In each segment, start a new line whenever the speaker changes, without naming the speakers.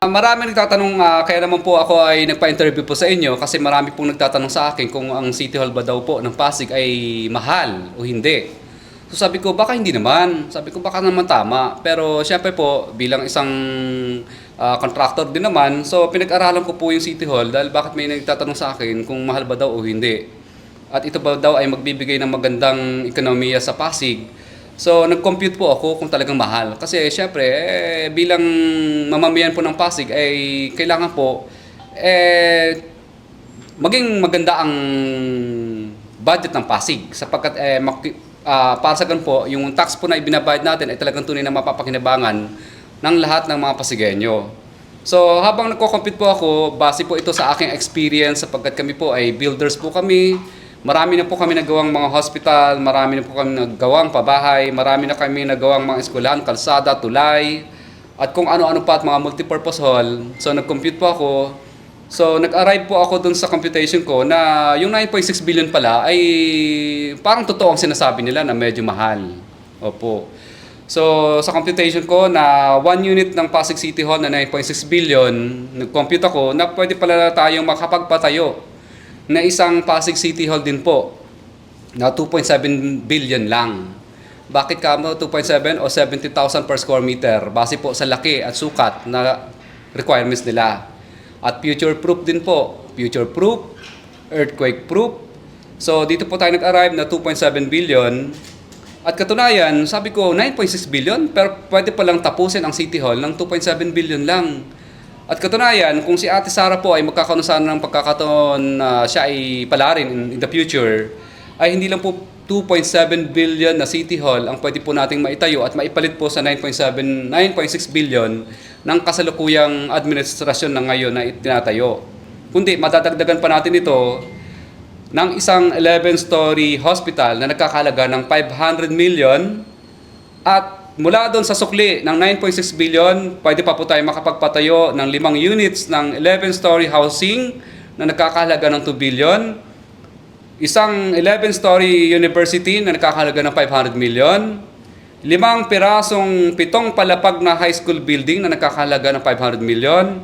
Ah, Marami nagtatanong, ah, kaya naman po ako ay nagpa-interview po sa inyo kasi marami pong nagtatanong sa akin kung ang City Hall ba daw po ng Pasig ay mahal o hindi. So sabi ko, baka hindi naman. Sabi ko, baka naman tama. Pero syempre po, bilang isang ah, contractor din naman, so pinag-aralan ko po yung City Hall dahil bakit may nagtatanong sa akin kung mahal ba daw o hindi. At ito ba daw ay magbibigay ng magandang ekonomiya sa Pasig. So, nag-compute po ako kung talagang mahal. Kasi, syempre, eh, bilang mamamayan po ng Pasig, ay kailangan po, eh, maging maganda ang budget ng Pasig. Sapagkat, eh, maki- ah, para sa ganun po, yung tax po na ibinabayad natin ay talagang tunay na mapapakinabangan ng lahat ng mga Pasigenyo. So, habang nagko-compute po ako, base po ito sa aking experience sapagkat kami po ay builders po kami, Marami na po kami nagawang mga hospital, marami na po kami nagawang pabahay, marami na kami nagawang mga eskwelahan, kalsada, tulay, at kung ano-ano pa at mga multipurpose hall. So nag-compute po ako. So nag-arrive po ako dun sa computation ko na yung 9.6 billion pala ay parang totoo ang sinasabi nila na medyo mahal. Opo. So sa computation ko na one unit ng Pasig City Hall na 9.6 billion, nag-compute ako na pwede pala tayong makapagpatayo na isang Pasig City Hall din po na 2.7 billion lang. Bakit ka mo 2.7 o 70,000 per square meter base po sa laki at sukat na requirements nila. At future proof din po. Future proof, earthquake proof. So dito po tayo nag-arrive na 2.7 billion. At katunayan, sabi ko 9.6 billion pero pwede pa lang tapusin ang City Hall ng 2.7 billion lang. At katunayan, kung si Ate Sara po ay magkakaroon sana ng pagkakataon na siya ay palarin in, in the future, ay hindi lang po 2.7 billion na City Hall ang pwede po nating maitayo at maipalit po sa 9.7 9.6 billion ng kasalukuyang administrasyon na ngayon na itinatayo. Kundi madadagdagan pa natin ito ng isang 11-story hospital na nagkakalaga ng 500 million at mula doon sa sukli ng 9.6 billion, pwede pa po tayo makapagpatayo ng limang units ng 11-story housing na nagkakahalaga ng 2 billion. Isang 11-story university na nagkakahalaga ng 500 million. Limang pirasong pitong palapag na high school building na nagkakahalaga ng 500 million.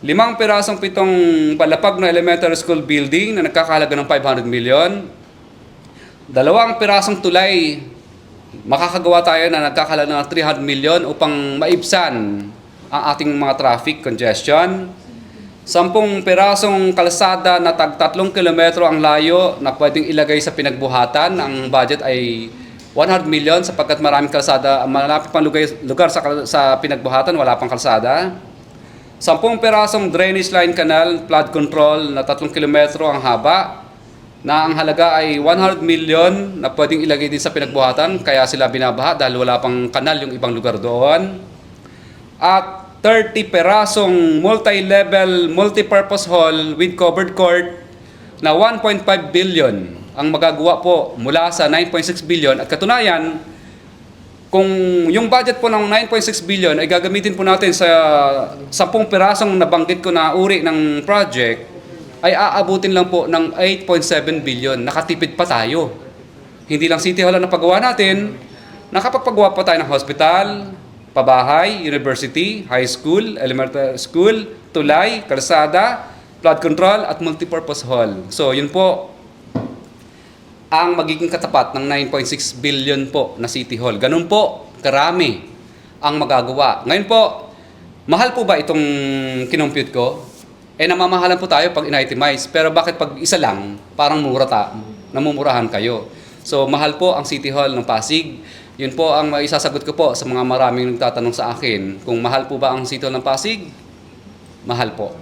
Limang pirasong pitong palapag na elementary school building na nagkakahalaga ng 500 million. Dalawang pirasong tulay makakagawa tayo na nagkakalaga ng 300 million upang maibsan ang ating mga traffic congestion. Sampung pirasong kalsada na tag 3 kilometro ang layo na pwedeng ilagay sa pinagbuhatan. Ang budget ay 100 million sapagkat maraming kalsada, malapit pang lugar, lugar sa, sa pinagbuhatan, wala pang kalsada. Sampung pirasong drainage line canal, flood control na 3 kilometro ang haba na ang halaga ay 100 million na pwedeng ilagay din sa pinagbuhatan kaya sila binabaha dahil wala pang kanal yung ibang lugar doon. At 30 perasong multi-level, multi-purpose hall with covered court na 1.5 billion ang magagawa po mula sa 9.6 billion at katunayan kung yung budget po ng 9.6 billion ay gagamitin po natin sa 10 pirasong nabanggit ko na uri ng project ay aabutin lang po ng 8.7 billion. Nakatipid pa tayo. Hindi lang City Hall ang napagawa natin, nakapagpagawa pa tayo ng hospital, pabahay, university, high school, elementary school, tulay, kalsada, flood control, at multipurpose hall. So, yun po ang magiging katapat ng 9.6 billion po na City Hall. Ganun po, karami ang magagawa. Ngayon po, mahal po ba itong kinompute ko? Eh, namamahalan po tayo pag in-itemize. Pero bakit pag isa lang, parang mura ta, namumurahan kayo. So, mahal po ang City Hall ng Pasig. Yun po ang maisasagot ko po sa mga maraming nagtatanong sa akin. Kung mahal po ba ang City Hall ng Pasig? Mahal po.